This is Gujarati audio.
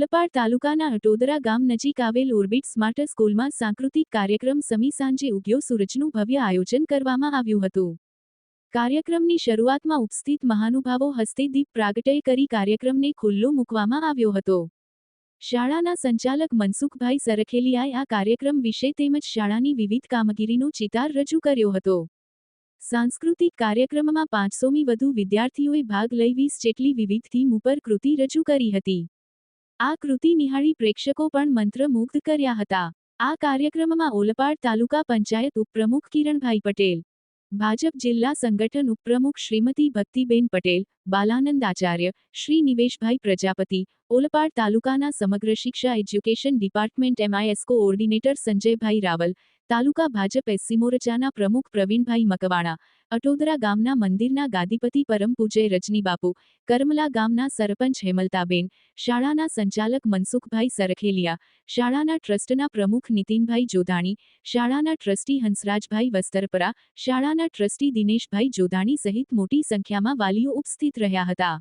ઓલપાડ તાલુકાના અટોદરા ગામ નજીક આવેલ ઓર્બિટ સ્માર્ટ સ્કૂલમાં સાંસ્કૃતિક કાર્યક્રમ સમી સાંજે ઉગ્યો સૂરજનું ભવ્ય આયોજન કરવામાં આવ્યું હતું. કાર્યક્રમની શરૂઆતમાં ઉપસ્થિત મહાનુભાવો હસ્તે દીપ પ્રાગટય કરી કાર્યક્રમને ખુલ્લો મૂકવામાં આવ્યો હતો. શાળાના સંચાલક મનસુખભાઈ સરખેલિયાએ આ કાર્યક્રમ વિશે તેમજ શાળાની વિવિધ કામગીરીનો ચિતાર રજૂ કર્યો હતો. સાંસ્કૃતિક કાર્યક્રમમાં પાંચસોમી વધુ વિદ્યાર્થીઓએ ભાગ લઈ વીસ જેટલી વિવિધ થીમ ઉપર કૃતિ રજૂ કરી હતી. આ કૃતિ નિહાળી પ્રેક્ષકો પણ મંત્રમુગ્ધ કર્યા હતા. આ કાર્યક્રમમાં ઓલપાડ તાલુકા પંચાયત ઉપપ્રમુખ કિરણભાઈ પટેલ, ભાજપ જિલ્લા સંગઠન ઉપપ્રમુખ શ્રીમતી ભક્તિબેન પટેલ, બાલાનંદ આચાર્ય, શ્રી નિવેશભાઈ પ્રજાપતિ ઓલપાડ તાલુકાના સમગ્ર શિક્ષા education department MIS coordinator Sanjaybhai Raval, તાલુકા ભાજપ એસસી મોરચાના પ્રમુખ પ્રવીણભાઈ મકવાણા, અટોદરા ગામના મંદિરના ગાદીપતિ પરમ પૂજ્ય રજનીબાપુ, કરમલા ગામના સરપંચ હેમલતાબેન, શાળાના સંચાલક મનસુખભાઈ સરખેલિયા, શાળાના ટ્રસ્ટના પ્રમુખ નીતિનભાઈ જોધાણી, શાળાના ટ્રસ્ટી હંસરાજભાઈ વસ્તરપરા, શાળાના ટ્રસ્ટી દિનેશભાઈ જોધાણી સહિત મોટી સંખ્યામાં વાલીઓ ઉપસ્થિત રહ્યા હતા.